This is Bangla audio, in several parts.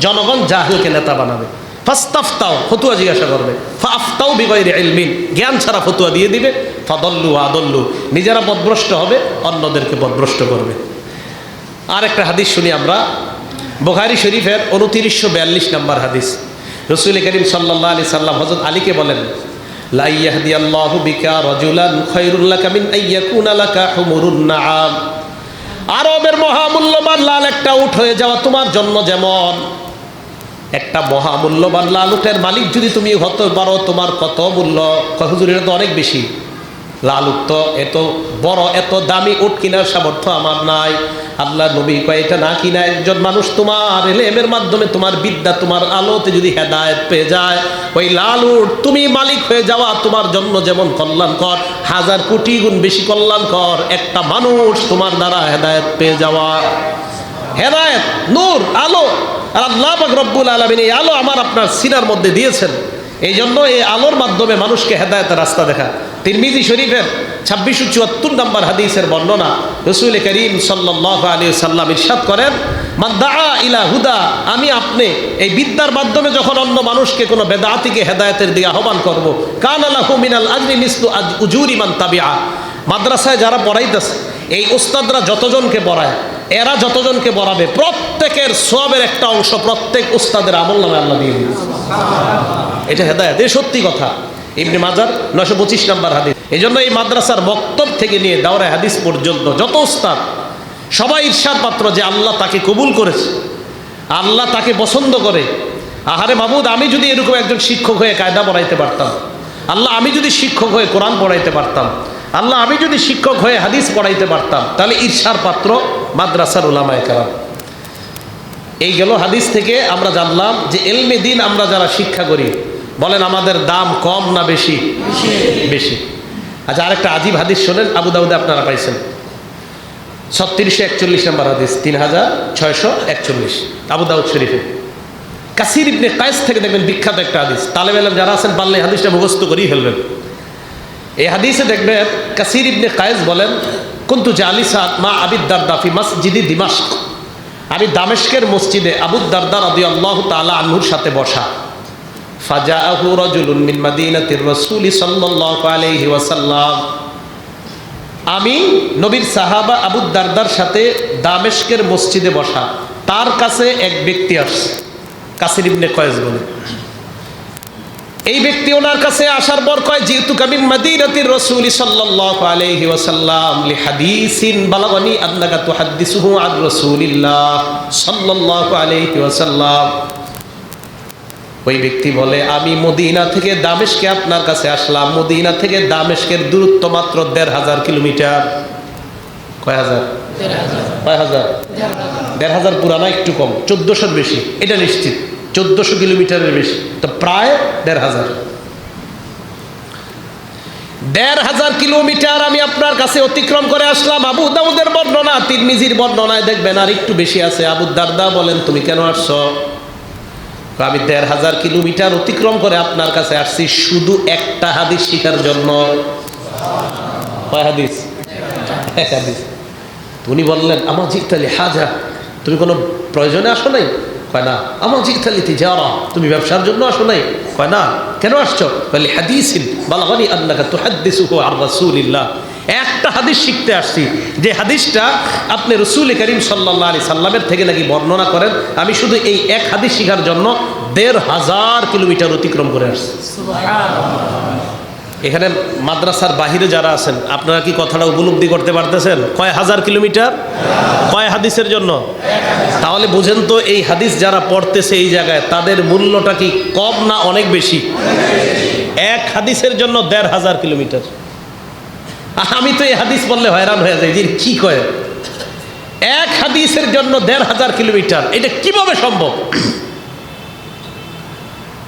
জনগণ জাহেলকে নেতা বানাবে। ফাস্তাফতাও, ফতুয়া জিজ্ঞাসা করবে। ফাফতাও বিগয়ের এলমিন জ্ঞান ছাড়া ফতুয়া দিয়ে দিবে। ফাদল্লু আদল্লু, নিজেরা বদভ্রষ্ট হবে, অন্যদেরকে বদভ্রষ্ট করবে। আর একটা হাদিস শুনি আমরা। বোখারি শরীফের উনতিরিশশো বিয়াল্লিশ নম্বর হাদিস। রসুল করিম সাল্লাহ আলি সাল্লাম হজরত আলীকে বলেন, লা ইয়াহদি আল্লাহু বিকা রাজুলান খায়রুল লাকা মিন আইয়াকুনা লাকা হুমুরুন নাআম। আরবের মহামূল্যবান লাল একটা উঠ হয়ে যাওয়া তোমার জন্য যেমন। একটা মহামূল্যবান লাল উটের মালিক যদি তুমি হতে পারো, তোমার কত মূল্য? হুজুর তো অনেক বেশি। লাল উঠ তো এত বড়, এত দামি উঠ কেনার সামর্থ্য আমার নাই। আল্লাহ নবী কয়, এটা না কিনা একজন মানুষ তোমার এলেমের মাধ্যমে, তোমার বিদ্যা, তোমার আলোতে যদি হেদায়ত পেয়ে যায়, ওই লাল উঠ তুমি মালিক হয়ে যাওয়া তোমার জন্য যেমন কল্যাণকর, হাজার কোটি গুণ বেশি কল্যাণকর, একটা মানুষ তোমার দ্বারা হেদায়ত পেয়ে যাওয়া। হেদায়ত, নূর, আলো আর আল্লাহ রব্বুল আলমিন এই আলো আমার আপনার সিনার মধ্যে দিয়েছেন। এই জন্য এই আলোর মাধ্যমে মানুষকে হেদায়তের রাস্তা দেখা। তিরমিজি শরীফের ছাব্বিশশো চুয়াত্তর নম্বর হাদিসের বর্ণনা রসুল করিম সাল্লাহ আলী সাল্লাম ইরশাদ করেন মাদ্দা ইলা হুদা আমি আপনি এই বিদ্যার মাধ্যমে যখন অন্য মানুষকে কোনো বেদাতিকে হেদায়তের দিকে আহ্বান করব, কান আল্লাহ মিনাল আজমি মিসলু আজ উজুরি মান তাবিয়া মাদ্রাসায় যারা পড়াইতেছে, এই ওস্তাদরা যতজনকে পড়ায় এরা যতজনকে বরাবে, প্রত্যেকের সবের একটা অংশ প্রত্যেক উস্তাদের আমল নামে আল্লাহ দিয়ে দিবে এটা হেদায়ত এই সত্যি কথা। ইবনে মাজার নশো পঁচিশ নাম্বার হাদিস। এই জন্য এই মাদ্রাসার বক্তব্য থেকে নিয়ে দাওরা হাদিস পর্যন্ত যত উস্তাদ, সবাই ঈর্ষার পাত্র যে আল্লাহ তাকে কবুল করেছে, আল্লাহ তাকে পছন্দ করে। আহারে মাহমুদ, আমি যদি এরকম একজন শিক্ষক হয়ে কায়দা পড়াইতে পারতাম, আল্লাহ আমি যদি শিক্ষক হয়ে কোরআন পড়াইতে পারতাম, আল্লাহ আমি যদি শিক্ষক হয়ে হাদিস পড়াইতে পারতাম, তাহলে ঈর্ষার পাত্র মাদ্রাসার ওলামায় কালাম এই গেল হাদিস থেকে আমরা জানলাম যে এলমে দিন আমরা যারা শিক্ষা করি বলেন আমাদের দাম কম না বেশি। বেশি। আচ্ছা আরেকটা আজিব হাদিস শোনেন আবু দাউদে আপনারা পাইছেন। ছত্রিশশো একচল্লিশ নম্বর হাদিস তিন হাজার ছয়শো একচল্লিশ। আবু দাউদ শরীফে। কাসির ইবনে কায়েস থেকে দেখবেন বিখ্যাত একটা হাদিস। তালেব এলাম যারা আছেন পারলে এই হাদিসটা মুখস্থ করেই ফেলবেন। এই হাদিসে দেখবেন কাসির ইবনে কায়েস বলেন কিন্তু জালিসা মা আবিদ দারদাফি মসজিদি দিমাস্ক আমি দামেস্কের মসজিদে আবুদ দারদার আদি আল্লাহ তালা আনহুর সাথে বসা। ফাজাআহু রাজুলুন মিন মাদিনাতির রাসূলি সাল্লাল্লাহু আলাইহি ওয়াসাল্লাম। আমি নবীর সাহাবা আবু দারদার সাথে দামেস্কের মসজিদে বসা। তার কাছে এক ব্যক্তি আসছে, কাসির ইবনে কয়েস বলে। এই ব্যক্তি ওনার কাছে আসার পর কয় যেহেতু কামিন মাদিনাতির রাসূলি সাল্লাল্লাহু আলাইহি ওয়াসাল্লাম লি হাদিসিন বালাগানি আন্নাকা তুহাদ্দিসুহু আন রাসূলিল্লাহ সাল্লাল্লাহু আলাইহি ওয়াসাল্লাম। ওই ব্যক্তি বলে আমি মদিনা থেকে দামেশকে আপনার কাছে আসলাম। মদিনা থেকে দামেশকের দূরত্ব মাত্র দেড় হাজার কিলোমিটার। কয় হাজার। কয় হাজার? দেড় হাজার পুরানা একটু কম চোদ্দোশোর বেশি। এটা নিশ্চিত। চোদ্দোশো কিলোমিটারের বেশি। তো প্রায় দেড় হাজার। দেড় হাজার কিলোমিটার আমি আপনার কাছে অতিক্রম করে আসলাম। আবু দাউদের বর্ণনা, তিরমিজির বর্ণনায় দেখবেন আর একটু বেশি আছে। আবু দারদা বলেন, তুমি কেন আসছো? আমি দেড় হাজার কিলোমিটার অতিক্রম করে আপনার কাছে আসছি। শুধু একটা হাদিস শিখার জন্য। হাদিস? এক হাদিস। উনি বললেন আমার জিতালি হাজা, তুমি কোনো প্রয়োজনে আসো নাই? কয় না আমার জিতালিতে যাওয়া তুমি ব্যবসার জন্য আসো নাই। না কেন আসছো? বলে হাদিসিন, বালাগানি আল্লাহ তো হাদিসুহু আর রাসূলিল্লাহ। একটা হাদিস শিখতে আসছি। যে হাদিসটা আপনি রসুল করিম সাল্লাহ আলি সাল্লামের থেকে নাকি বর্ণনা করেন। আমি শুধু এই এক হাদিস শিখার জন্য দেড় হাজার কিলোমিটার অতিক্রম করে আসছি। এখানে মাদ্রাসার বাহিরে যারা আছেন, আপনারা কি কথাটা উপলব্ধি করতে পারতেছেন? কয় হাজার কিলোমিটার? কয় হাদিসের জন্য? তাহলে বুঝেন তো, এই হাদিস যারা পড়তেছে এই জায়গায়, তাদের মূল্যটা কি কম না অনেক বেশি? এক হাদিসের জন্য দেড় হাজার কিলোমিটার। আমি তো এই হাদিস বললে হয়রান হয়ে যাই, যে কি কয়? এক হাদিসের জন্য দেড় হাজার কিলোমিটার, এটা কীভাবে সম্ভব?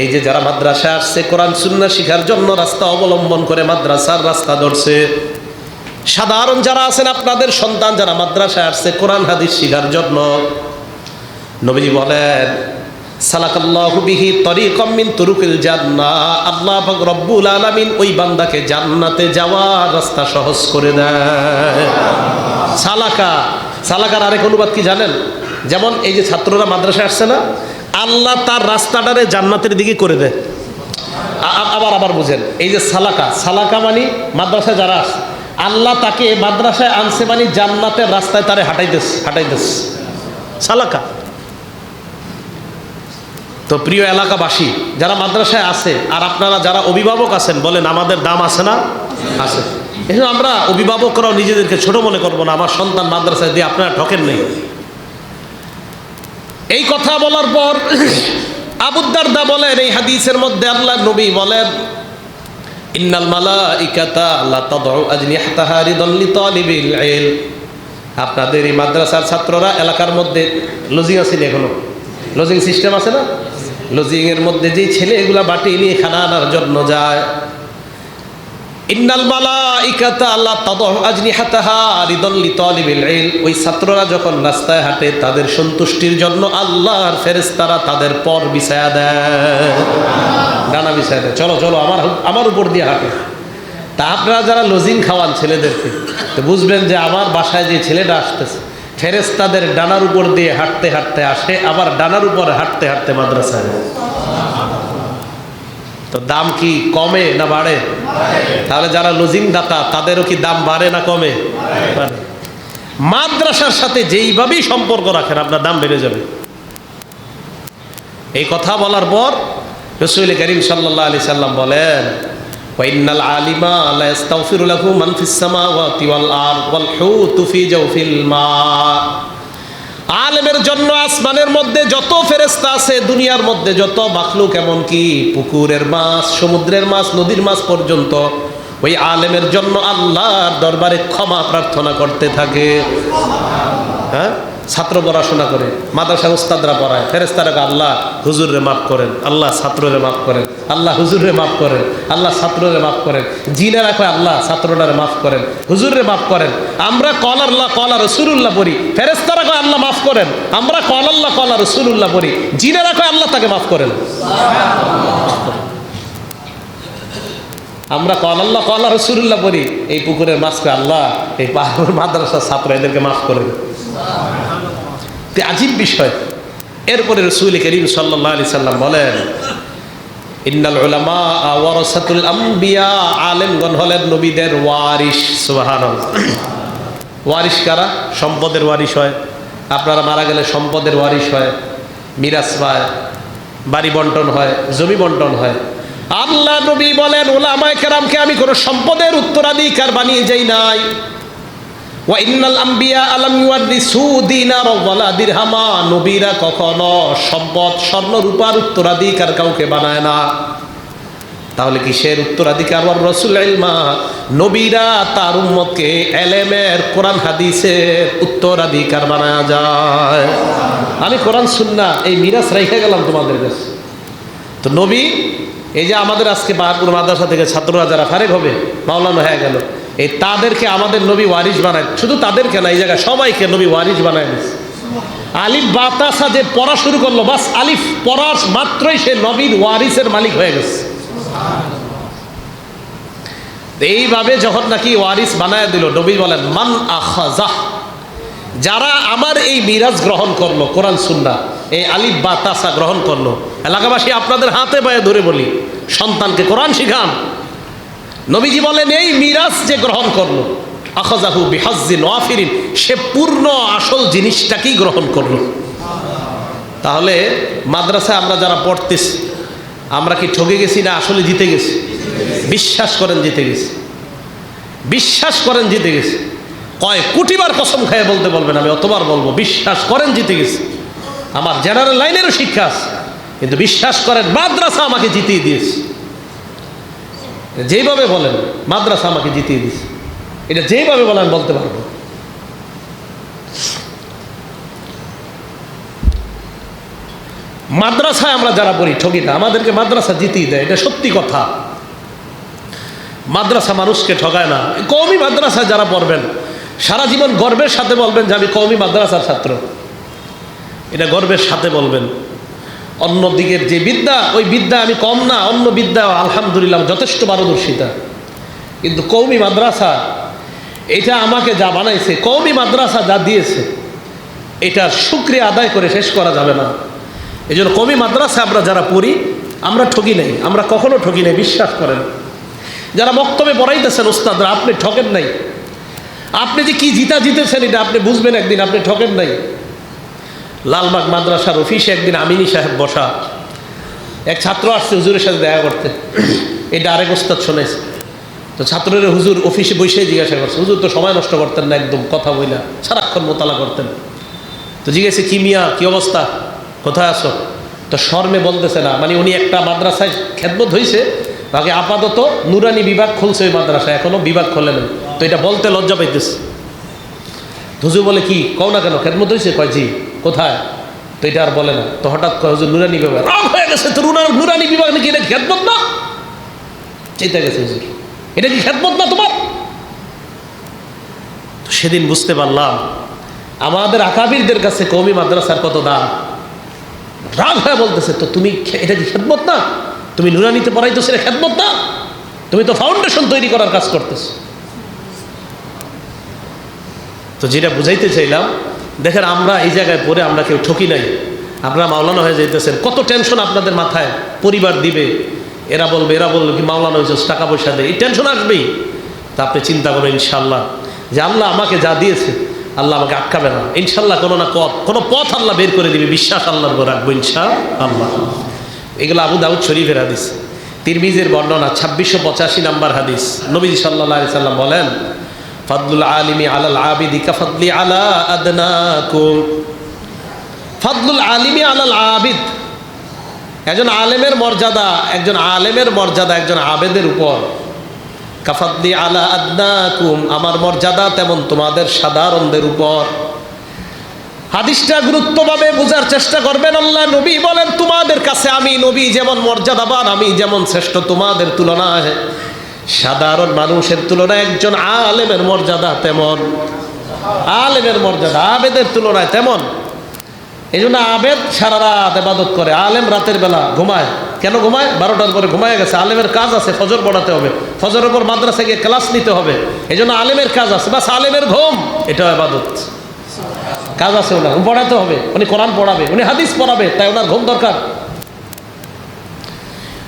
এই যে যারা মাদ্রাসায় আসছে, কোরআন সুন্না শিখার জন্য রাস্তা অবলম্বন করে মাদ্রাসার রাস্তা ধরছে। সাধারণ যারা আছেন, আপনাদের সন্তান যারা মাদ্রাসায় আসছে, কোরআন, হাদিস শিখার জন্য। নবীজি বলেন, সালাকাল্লাহু বিহি তরিকম মিন তুরুকিল জান্নাহ। আল্লাহ রব্বুল আলামিন ওই বান্দাকে জান্নাতে যাওয়ার রাস্তা সহজ করে দেয় সালাকা, সালাকার আরেক অনুবাদ কি জানেন? যেমন এই যে ছাত্ররা মাদ্রাসায় আসছে না আল্লাহ তার রাস্তাটারে জান্নাতের দিকে করে দেয়। আবার আবার বুঝেন, এই যে সালাকা সালাকা মানে মাদ্রাসায় যারা আসে আল্লাহ তাকে মাদ্রাসায় আনছে মানে জান্নাতের রাস্তায় তারে হাঁটাইতেস হাঁটাইতেস সালাকা। তো প্রিয় এলাকাবাসী, যারা মাদ্রাসায় আছে, আর আপনারা যারা অভিভাবক আছেন, বলেন আমাদের দাম আছে না? আছে। এই আমরা অভিভাবকরাও নিজেদেরকে ছোট মনে করব না, আমার সন্তান মাদ্রাসায় দিয়ে আপনারা ঠকেন নেই। এই কথা বলার পর আবুদ্দারদা বলেন, এই হাদিসের মধ্যে আল্লাহ নবী বলেন, ইন্নাল মালাইকাতা লা তাদউ আজনিহাতাহা রিদান লিতালিবিল ইলম। আপনাদের এই মাদ্রাসার ছাত্ররা এলাকার মধ্যে লজিং আছে এখনও? লজিং সিস্টেম আছে না? লজিং এর মধ্যে যেই ছেলে এগুলা বাটি নিয়ে খানা আনার জন্য যায় ওই ছাত্ররা যখন রাস্তায় হাঁটে, তাদের সন্তুষ্টির জন্য ফেরেশতারা তাদের পর বিছায়া ডানা বিছায়া দেয়। চলো চলো, আমার আমার উপর দিয়ে আপনারা যারা লজিং খাওয়ান ছেলেদেরকে, তো বুঝবেন যে আমার বাসায় যে ছেলেটা আসতেছে ফেরেস্তাদের ডানার উপর দিয়ে হাঁটতে হাঁটতে আসে, আবার ডানার উপরে হাঁটতে হাঁটতে মাদ্রাসায়। তো দাম কি কমে না বাড়ে? তাহলে যারা লজিং দাতা তাদেরও কি দাম বাড়ে না কমে? মাদ্রাসার সাথে যেইভাবেই সম্পর্ক রাখেন, আপনার দাম বেড়ে যাবে। এই কথা বলার পর রসুল করিম সাল্লাহ আলি সাল্লাম বলেন আলিমা লা আলেমের জন্য আসমানের মধ্যে যত ফেরেস্তা আছে, দুনিয়ার মধ্যে যত মাখলুক এমন কি পুকুরের মাছ, সমুদ্রের মাছ, নদীর মাছ পর্যন্ত, ওই আলেমের জন্য আল্লাহর দরবারে ক্ষমা প্রার্থনা করতে থাকে। হ্যাঁ? ছাত্র পড়াশোনা করে মাদ্রাসার উস্তাদরা পড়ায় ফেরেস্তারা আল্লাহ হুজুরে মাফ করেন, আল্লাহ ছাত্ররে মাফ করেন, আল্লাহ হুজুরে মাফ করেন, আল্লাহ ছাত্ররে মাফ করেন। জিনে রাখো আল্লাহ ছাত্রটারে মাফ করেন হুজুরে মাফ করেন। আমরা কল আল্লাহ কলা রসুল্লাহ পড়ি ফেরেস্তারা কয়, আল্লাহ মাফ করেন। আমরা কল আল্লাহ কলা রসুল্লাহ পড়ি জিনে রাখো আল্লাহ তাকে মাফ করেন। আমরা কল আল্লাহ কলা রসুল্লাহ পড়ি, এই পুকুরের মাছকে আল্লাহ, এই পাহাড়ের মাদ্রাসার ছাত্র এদেরকে মাফ করেন আজীব বিষয়। এরপরে রসুল করিম সাল্লাহ আলি সাল্লাম বলেন, ইন্নাল উলামা ওয়ারাসাতুল আম্বিয়া আলেমগণ হলেন নবীদের ওয়ারিস সুবহানাল্লাহ। ওয়ারিস কারা? সম্পদের ওয়ারিস হয়। আপনারা মারা গেলে সম্পদের ওয়ারিস হয়। মিরাজ পায়। বাড়ি বন্টন হয়। জমি বন্টন হয়। আল্লাহ নবী বলেন ওলামায় কেরামকে আমি কোনো সম্পদের উত্তরাধিকার বানিয়ে যাই নাই। নবীরা কখনো সম্পদ, স্বর্ণ, রূপার উত্তরাধিকার কাউকে বানায় না। তাহলে কিসের উত্তরাধিকার? রসুল ইলমা। নবীরা তার উম্মতকে এলেমের কোরআন, হাদিসের উত্তরাধিকার বানায় যায়। আমি কোরআন শুননা এই মিরাজ রেখে গেলাম তোমাদের কাছে। তো নবী, এই যে আমাদের আজকে বাহারপুর মাদ্রাসা থেকে ছাত্ররা যারা ফারেক হবে, মাওলানা হয়ে গেল। এই তাদেরকে আমাদের নবী ওয়ারিস বানায়। শুধু তাদেরকে না, এই জায়গায় সবাইকে নবী ওয়ারিস বানায় দিচ্ছে আলিফ বাতাসা যে পড়া শুরু করল, বাস আলিফ পড়ার মাত্রই সে নবীর ওয়ারিসের মালিক হয়ে গেছে। এইভাবে যখন নাকি ওয়ারিস বানায় দিল, নবী বলেন, মান আখাজাহ যারা আমার এই মিরাজ গ্রহণ করল, কোরআন সুন্না এই আলিফ বা তাসা গ্রহণ করল, এলাকাবাসী আপনাদের হাতে পায়ে ধরে বলি, সন্তানকে কোরআন শিখান। নবীজি বলেন, এই মিরাজ যে গ্রহণ করল আখাজাহু বিহাজ্জিন ওয়াফিরিন সে পূর্ণ আসল জিনিসটাকেই গ্রহণ করল। তাহলে মাদ্রাসায় আমরা যারা পড়তেছি, আমরা কি ঠকে গেছি না আসলে জিতে গেছি? বিশ্বাস করেন জিতে গেছি। বিশ্বাস করেন জিতে গেছি। কয় কোটিবার কসম খায় বলতে বলবেন, আমি অতবার বলব, বিশ্বাস করেন জিতে গেছি। আমার জেনারেল লাইনেরও শিক্ষা আছে, কিন্তু বিশ্বাস করেন মাদ্রাসা আমাকে জিতিয়ে দিয়েছে। যেইভাবে বলেন, মাদ্রাসা আমাকে জিতিয়ে দিয়েছে এটা যেভাবে বলেন বলতে পারব। মাদ্রাসায় আমরা যারা পড়ি ঠকি না আমাদেরকে মাদ্রাসা জিতিয়ে দেয়, এটা সত্যি কথা। মাদ্রাসা মানুষকে ঠকায় না। কৌমি মাদ্রাসায় যারা পড়বেন, সারা জীবন গর্বের সাথে বলবেন যে আমি কৌমি মাদ্রাসার ছাত্র। এটা গর্বের সাথে বলবেন। অন্য দিকের যে বিদ্যা, ওই বিদ্যা আমি কম না, অন্য বিদ্যা আলহামদুলিল্লাহ যথেষ্ট পারদর্শিতা। কিন্তু কৌমি মাদ্রাসা, এটা আমাকে যা বানাইছে, কৌমি মাদ্রাসা যা দিয়েছে, এটার সুক্রিয়া আদায় করে শেষ করা যাবে না। এই জন্য কৌমি মাদ্রাসা আমরা যারা পড়ি, আমরা ঠকি নেই, আমরা কখনো ঠকি নেই, বিশ্বাস করেন। যারা বক্তব্যে পড়াইতেছেন ওস্তাদরা আপনি ঠকেন নাই। আপনি যে কি জিতা জিতেছেন, এটা আপনি বুঝবেন একদিন, আপনি ঠকেন নাই। লালবাগ মাদ্রাসার অফিসে একদিন আমিনী সাহেব বসা। এক ছাত্র আসছে হুজুরের সাথে দেখা করতে। এটা আরেক ওস্তাদ শুনেছে। তো ছাত্রের হুজুর অফিসে বসে জিজ্ঞাসা করছে, হুজুর, তো সময় নষ্ট করতেন না একদম, কথা বইলা, সারাক্ষণ মোতালা করতেন। তো জিজ্ঞেসে, কি মিয়া, কী অবস্থা? কোথায় আসো তো শর্মে বলতেছে, না মানে উনি একটা মাদ্রাসায় খেদমত হয়েছে বাকি আপাতত নুরানি বিভাগ খুলছে ওই মাদ্রাসায় এখনও বিভাগ খোলে নেই। তো এটা বলতে লজ্জা পাইতেছে। হুজুর বলে, কি, কও না কেন, খেদমত হয়েছে কয়, জি। কোথায়? তো এটা আর বলে না। তো হঠাৎ কয়, হুজুর, নুরানি বিভাগ। রাগ হয়ে গেছে তো নুরা- নুরানি বিভাগ নাকি এটা খেদমত না? চেতে গেছে হুজুর। এটা কি খেদমত না তোমার? তো সেদিন বুঝতে পারলাম, আমাদের আকাবিরদের কাছে কৌমি মাদ্রাসার কত দাম। রাগ হয়ে বলতেছে, তো তুমি এটা কি খেদমত না? তুমি নুরানিতে পড়াইতেছো, এটা খেদমত না? তুমি তো ফাউন্ডেশন তৈরি করার কাজ করতেছো। তো যেটা বুঝাইতে চাইলাম দেখেন আমরা এই জায়গায় পড়ে আমরা কেউ ঠকি নাই। আপনারা মাওলানা হয়ে যাইতেছেন। কত টেনশন আপনাদের মাথায় পরিবার দিবে। এরা বলবে এরা বলবে কি মাওলানা হয়েছে টাকা পয়সা দেয়। এই টেনশন আসবেই। তা আপনি চিন্তা করবেন ইনশাল্লাহ যে আল্লাহ আমাকে যা দিয়েছে, আল্লাহ আমাকে আটকাবে না। ইনশাল্লাহ কোনো না পথ, কোনো পথ আল্লাহ বের করে দিবে। বিশ্বাস আল্লাহর উপর রাখব ইনশা আল্লাহ এগুলো আবু দাউদ শরীফের হাদিস। তিরমিজের বর্ণনা, ছাব্বিশশো পঁচাশি নাম্বার হাদিস। নবীজি সাল্লাহ সাল্লাম বলেন ফাদলুল আলিমি আলাল আবিদি কাফাদলি আলা আদনাকুম। ফাদলুল আলিমি আলাল আবিদ। একজন আলেমের মর্যাদা, একজন আলেমের মর্যাদা, একজন আবেদের উপর। কাফাদলি আলা আদনাকুম, আমার মর্যাদা তেমন তোমাদের সাধারণদের উপর। হাদিসটা গুরুত্বভাবে বোঝার চেষ্টা করবেন আল্লাহ, নবী বলেন, তোমাদের কাছে আমি নবী যেমন মর্যাদাবান, আমি যেমন শ্রেষ্ঠ তোমাদের তুলনায় সাধারণ মানুষের তুলনায় একজন আলেমের মর্যাদা তেমন। আলেমের মর্যাদা, আবেদের তুলনায় তেমন। এই জন্য আবেদ সারা রাত এবাদত করে। আলেম রাতের বেলা ঘুমায়। কেন ঘুমায়? বারোটার পরে ঘুমায় গেছে। আলেমের কাজ আছে, ফজর পড়াতে হবে। ফজরের পর মাদ্রাসায় গিয়ে ক্লাস নিতে হবে। এই জন্য আলেমের কাজ আছে। বাস আলেমের ঘুম, এটাও এবাদত কাজ আছে ওনার। পড়াতে হবে। উনি কোরআন পড়াবে, উনি হাদিস পড়াবে, তাই ওনার ঘুম দরকার।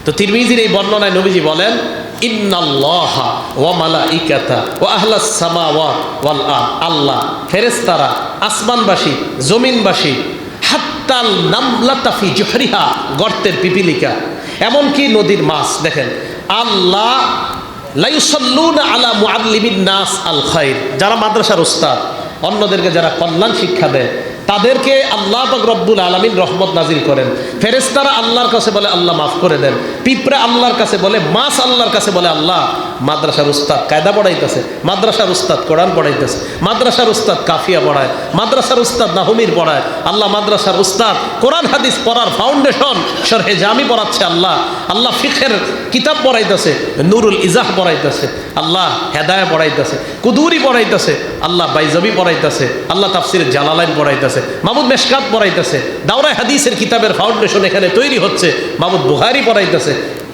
তো তিরমিজির এই বর্ণনায় নবীজি বলেন ইন্নাল্লাহা ওয়া মালাইকাতা ওয়া আহলাস সামাওয়াত ওয়াল আরদ। আল্লাহ, ফেরেশতারা, আসমানবাসী, জমিনবাসী, হাত্তাল নামলাতা ফি জুহরিহা, গর্তের পিপিলিকা, এমনকি নদীর মাছ, দেখেন। আল্লাহ, লাইসাল্লুনা আলা মুআল্লিমিন নাস আল খাইর। যারা মাদ্রাসার উস্তাদ, অন্যদেরকে যারা কল্যাণ শিক্ষা দেয়, তাদেরকে আল্লাহ রব্বুল আলমিন রহমত নাজিল করেন। ফেরেস্তারা আল্লাহর কাছে বলে, আল্লাহ মাফ করে দেন। পিঁপড়া আল্লাহর কাছে বলে মাছ আল্লাহর কাছে বলে আল্লাহ। মাদ্রাসার উস্তাদ কায়দা পড়াইতেছে, মাদ্রাসার উস্তাদ কোরআন পড়াইতেছে, মাদ্রাসার উস্তাদ কাফিয়া পড়ায়, মাদ্রাসার উস্তাদ নাহমির পড়ায়, আল্লাহ মাদ্রাসার উস্তাদ কোরআন হাদিস পড়ার ফাউন্ডেশন সরহে জামি পড়াচ্ছে আল্লাহ আল্লাহ ফিখের কিতাব পড়াইতেছে, নুরুল ইজাহ পড়াইতেছে, আল্লাহ হেদায়া পড়াইতেছে, কুদুরি পড়াইতেছে, আল্লাহ বাইজবি পড়াইতেছে, আল্লাহ তাফসিরের জালালাইন পড়াইতেছে মাহমুদ মেশকাত পড়াইতেছে দাওরাই হাদিসের কিতাবের ফাউন্ডেশন এখানে তৈরি হচ্ছে মাহমুদ বুহারি পড়াইতেছে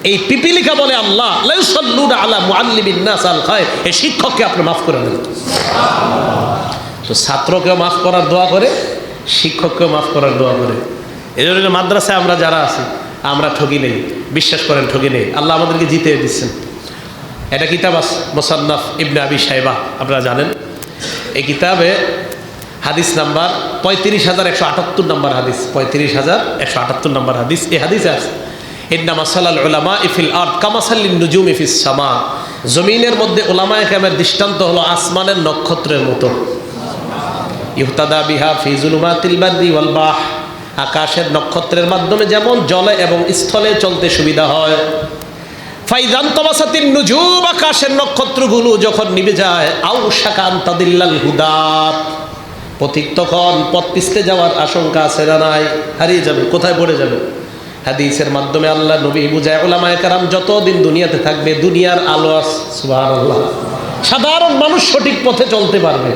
এই পিপিলিকা বলে আল্লাহ শিক্ষককে আপনি মাফ করে দেন। তো ছাত্রকেও মাফ করার দোয়া করে, শিক্ষককেও মাফ করার দোয়া করে। এই জন্য মাদ্রাসায় আমরা যারা আছি, আমরা ঠকি নেই। বিশ্বাস করেন ঠকি নেই। আল্লাহ আমাদেরকে জিতে দিচ্ছেন। এটা কিতাব আস মোসান্নাফ ইবনে আবি সাহেবা আপনারা জানেন। এই কিতাবে হাদিস নাম্বার পঁয়ত্রিশ হাজার একশো আটাত্তর নম্বর হাদিস, পঁয়ত্রিশ হাজার একশো আটাত্তর নম্বর হাদিস। এই হাদিসে আছে ইফিল নুজুম ইফিস সামা। জমিনের মধ্যে ওলামা একামের দৃষ্টান্ত হলো আসমানের নক্ষত্রের মতো। বিহা আকাশের নক্ষত্রের মাধ্যমে যেমন জলে এবং স্থলে চলতে সুবিধা হয়। নুজুম আকাশের নক্ষত্রগুলো যখন হুদাত পথিক তখন পথ যাওয়ার আশঙ্কা আছে না নাই? হারিয়ে যাবে, কোথায় পড়ে যাবে? হাদিসের মাধ্যমে আল্লাহ নবী বুঝায় ওলামায় কারাম যতদিন দুনিয়াতে থাকবে, দুনিয়ার আলো সুবহানাল্লাহ। সাধারণ মানুষ সঠিক পথে চলতে পারবে।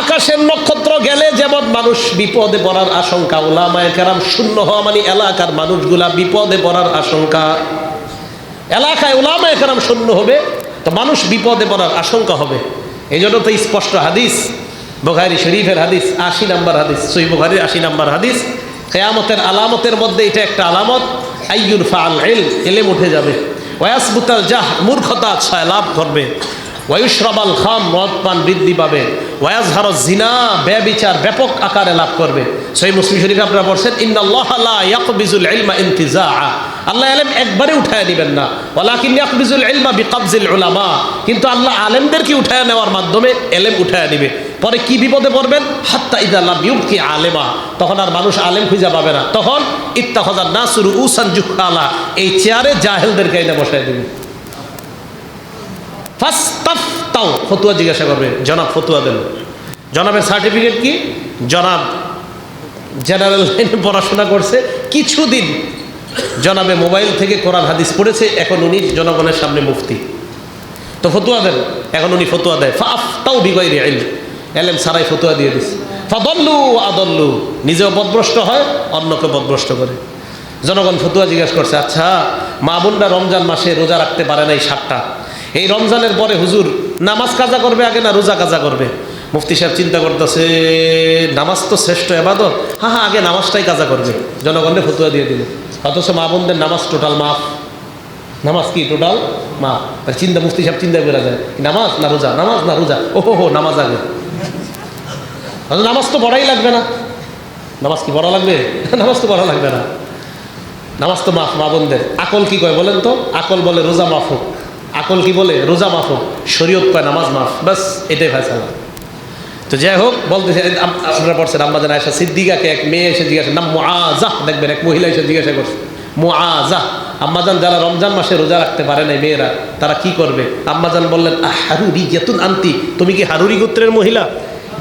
আকাশের নক্ষত্র গেলে যেমন মানুষ বিপদে পড়ার আশঙ্কা ওলামায় কারাম শূন্য হওয়া মানে এলাকার মানুষগুলা বিপদে পড়ার আশঙ্কা। এলাকায় ওলামায় কারাম শূন্য হবে, তো মানুষ বিপদে পড়ার আশঙ্কা হবে। এই জন্য তো স্পষ্ট হাদিস, বোখারি শরীফের হাদিস, আশি নাম্বার হাদিস সই বোখারির আশি নাম্বার হাদিস কেয়ামতের আলামতের মধ্যে এটা একটা আলামত। আইয়ুর ফাল এল এলেম উঠে যাবে। ওয়াসবুতাল জাহ, মূর্খতা ছায় লাভ করবে ওয়ুশরাবাল খাম মদ পান বৃদ্ধি পাবে। ওয়াজহার জিনা ব্যবিচার ব্যাপক আকারে লাভ করবে। সেই মুসলিম শরীফ আপনারা পড়ছেন, ইন্নাল্লাহ লা ইয়াকবিজুল ইলমা ইনতিজা আল্লাহ আলেম একবারে উঠায় নেবেন না। ওয়ালাকিন ইয়াকবিজুল ইলমা বিকাবজিল উলামা। কিন্তু আল্লাহ আলেমদেরকে উঠায় নেওয়ার মাধ্যমে এলেম উঠায় নেবে পরে কি বিপদে পড়বেন? হাত্তা ইদাল্লাহ বিউকি আলেমা। তখন আর মানুষ আলেম খুঁজে পাবে না। তখন ইত্তাহজার নাসুরু উসান জুখালা এই চেয়ারে জাহেলদেরকে এনে বসায় দেবে। ফাস্তাফতাও ফতুয়া জিজ্ঞাসা করবে, জনাব, ফতুয়া দেন। জনাবের সার্টিফিকেট কি? জনাব জেনারেল লাইনে পড়াশোনা করছে। কিছুদিন জনাবে মোবাইল থেকে কোরআন, হাদিস পড়েছে। এখন উনি জনগণের সামনে মুফতি। তো ফতুয়া দেন। এখন উনি ফতুয়া দেয়। ফাফতাও বিগয়রে আইল এলেম সারাই ফতুয়া দিয়ে দিস ফাদল্লু আদল্লু। নিজেও বদভ্রষ্ট হয় অন্যকে বদভ্রষ্ট করে। জনগণ ফতুয়া জিজ্ঞাসা করছে আচ্ছা মা বোনরা রমজান মাসে রোজা রাখতে পারে না এই সাতটা? এই রমজানের পরে হুজুর নামাজ কাজা করবে আগে না রোজা কাজা করবে? মুফতি সাহেব চিন্তা করতেছে, নামাজ তো শ্রেষ্ঠ এবাদত। হ্যাঁ হ্যাঁ আগে নামাজটাই কাজা করবে। জনগণের ফতুয়া দিয়ে দিল। অথচ মা বোনদের নামাজ টোটাল মাফ। নামাজ কি টোটাল মা চিন্তা মুফতি সাহেব চিন্তা করা যায়, নামাজ না রোজা? নামাজ না রোজা? ও হো হো, নামাজ আগে। তাহলে নামাজ তো পড়াই লাগবে না। নামাজ কি পড়া লাগবে? নামাজ তো পড়া লাগবে না। নামাজ তো মাফ, মা বোনদের। আকল কি কয় বলেন তো? আকল বলে রোজা মাফ হোক। আকল কি বলে? রোজা মাফ হোক। শরীয়ত কয় নামাজ মাফ। ব্যাস, এটাই ফেসালা তো যাই হোক, বলতেছে আপনারা পড়ছেন আম্মাজান আয়সা সিদ্দিকাকে এক মেয়ে এসে জিজ্ঞাসা নাম মুআজাহ দেখবেন এক মহিলা এসে জিজ্ঞাসা করছে মুআজাহ আম্মাজান যারা রমজান মাসে রোজা রাখতে পারে নাই মেয়েরা, তারা কি করবে? আম্মাজান বললেন হারুরি যেতুন আন্তি। তুমি কি হারুরি গোত্রের মহিলা?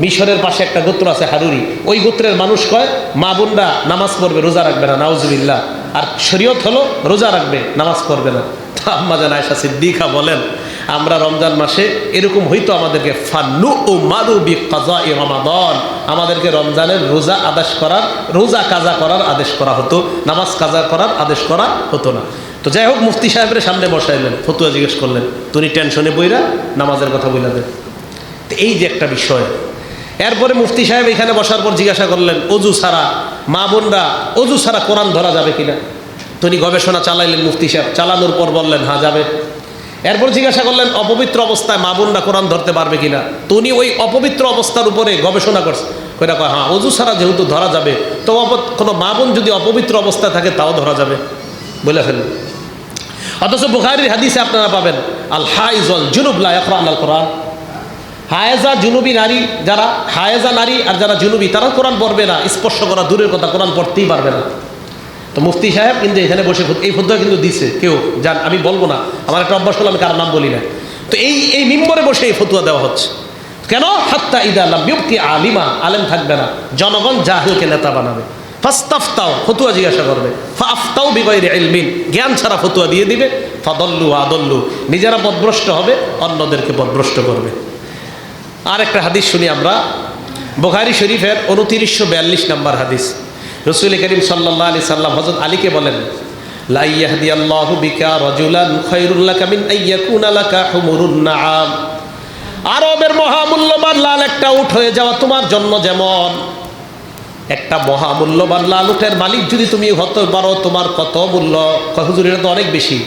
মিশরের পাশে একটা গোত্র আছে হারুরি। ওই গোত্রের মানুষ কয়, মা বোনরা নামাজ পড়বে, রোজা রাখবে না, নাউজুবিল্লাহ। আর শরীয়ত হলো, রোজা রাখবে, নামাজ পড়বে না। তা আম্মাজান আয়সা সিদ্দিকা বলেন, আমরা রমজান মাসে এরকম হইতো আমাদেরকে ফান্নু ও মারু বি কাজা ই রমাদন। আমাদেরকে রমজানের রোজা আদেশ করার, রোজা কাজা করার আদেশ করা হতো, নামাজ কাজা করার আদেশ করা হতো না। তো যাই হোক, মুফতি সাহেবের সামনে বসাইলেন ফতুয়া জিজ্ঞেস করলেন তুমি টেনশনে বইরা নামাজের কথা বইলা দেন তো এই যে একটা বিষয় এরপরে মুফতি সাহেব এখানে বসার পর জিজ্ঞাসা করলেন, অজু ছাড়া মা বোনরা, অজু ছাড়া কোরআন ধরা যাবে কিনা? তিনি গবেষণা চালাইলেন মুফতি সাহেব। চালানোর পর বললেন হ্যাঁ যাবে। এরপর জিজ্ঞাসা করলেন, অপবিত্র অবস্থায় মা বোনরা কোরআন ধরতে পারবে কিনা? তো ওই অপবিত্র অবস্থার উপরে গবেষণা করছে। কইরা কয় হ্যাঁ অজু ছাড়া যেহেতু ধরা যাবে, তো কোনো মা বোন যদি অপবিত্র অবস্থায় থাকে, তাও ধরা যাবে, বলে ফেলুন অথচ বুখারির হাদিসে আপনারা পাবেন, আল হাইজল জুনুবলা ইকরান আল কোরআন। হায়েজা জুনুবি নারী যারা, হায়েজা নারী আর যারা জুনুবি, তারা কোরআন পড়বে না। স্পর্শ করা দূরের কথা, কোরআন পড়তেই পারবে না। তো মুফতি সাহেব কিন্তু এখানে বসে এই ফতুয়া কিন্তু দিছে, কেউ যান আমি বলব না। আমার একটা অভ্যাস হলো, আমি কারও নাম বলি না। তো এই এই মিম্বরে বসে এই ফতুয়া দেওয়া হচ্ছে। কেন? হাত্তা ইদা আল্লাহ বিউক্তি আলিমা, আলেম থাকবে না। জনগণ জাহিলকে নেতা বানাবে। ফাস্তাফতাও ফতুয়া জিজ্ঞাসা করবে। ফাফতাও বিগয়রে ইলমিন, জ্ঞান ছাড়া ফতুয়া দিয়ে দিবে। ফাদল্লু আদল্লু, নিজেরা পদভ্রষ্ট হবে, অন্যদেরকে পদভ্রষ্ট করবে। আর একটা হাদিস শুনি আমরা। বোখারি শরীফের উনতিরিশশো বিয়াল্লিশ নম্বর হাদিস। রসুল করিম সাল্লাহ আলি সাল্লাম হজরত আলীকে বলেন লাইয়াহদি আল্লাহ বিকা রজুলান খৈরুল্লাহ কামিন আইয়াকুন আলাকা হুমুরুন নাআম। আরবের মহামূল্যবান লাল একটা উঠ হয়ে যাওয়া তোমার জন্য যেমন। একটা মহামূল্যবান লাল উঠের মালিক যদি তুমি হতে পারো, তোমার কত মূল্য? হুজুর তো অনেক বেশি।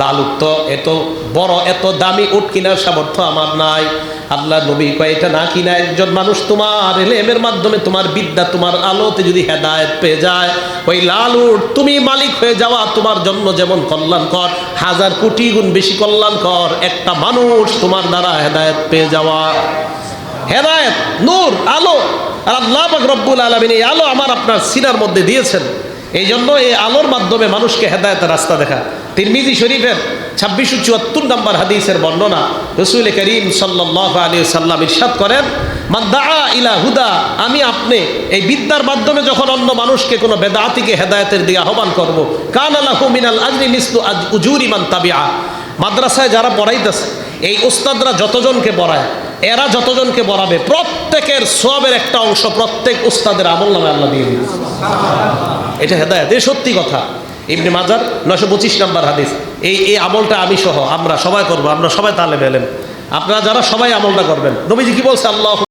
লাল উঠ তো এত বড়, এত দামি উঠ কেনার সামর্থ্য আমার নাই। আল্লাহ নবী কয়, এটা না কিনা একজন মানুষ তোমার এলেমের মাধ্যমে, তোমার বিদ্যা, তোমার আলোতে যদি হেদায়েত পেয়ে যায়, ওই লাল উঠ তুমি মালিক হয়ে যাওয়া তোমার জন্য যেমন কল্যাণকর, হাজার কোটি গুণ বেশি কল্যাণকর, একটা মানুষ তোমার দ্বারা হেদায়েত পেয়ে যাওয়া। হেদায়েত, নূর, আলো, আর আল্লাহ রব্বুল আলমিন এই আলো আমার আপনার সিনার মধ্যে দিয়েছেন। এই জন্য এই আলোর মাধ্যমে মানুষকে হেদায়েতের রাস্তা দেখা। তিরমিজি শরীফের ছাব্বিশশো চুয়াত্তর নম্বর হাদিসের বর্ণনা রসুল করিম সাল্লাহ আলী সাল্লাম ইরশাদ করেন মাদ্দা ইলা হুদা আমি আপনি এই বিদ্যার মাধ্যমে যখন অন্য মানুষকে কোনো বেদাতিকে হেদায়তের দিকে আহ্বান করব, কান আলাহু মিনাল আজরি মিসলু আজ উজুরি মান তাবিআ মাদ্রাসায় যারা পড়াইতেছে, এই ওস্তাদরা যতজনকে পড়ায়, এরা যতজনকে পড়াবে, প্রত্যেকের সবের একটা অংশ প্রত্যেক ওস্তাদের আমল নামে আল্লাহ দিয়ে দিবে এটা হেদায়ত, এ সত্যি কথা। ইবনে মাজার নয়শো পঁচিশ নাম্বার হাদিস। এই এই আমলটা আমি সহ, আমরা সবাই করব, আমরা সবাই তালে বেলেন আপনারা যারা সবাই আমলটা করবেন, নবীজি কি বলছে? আল্লাহ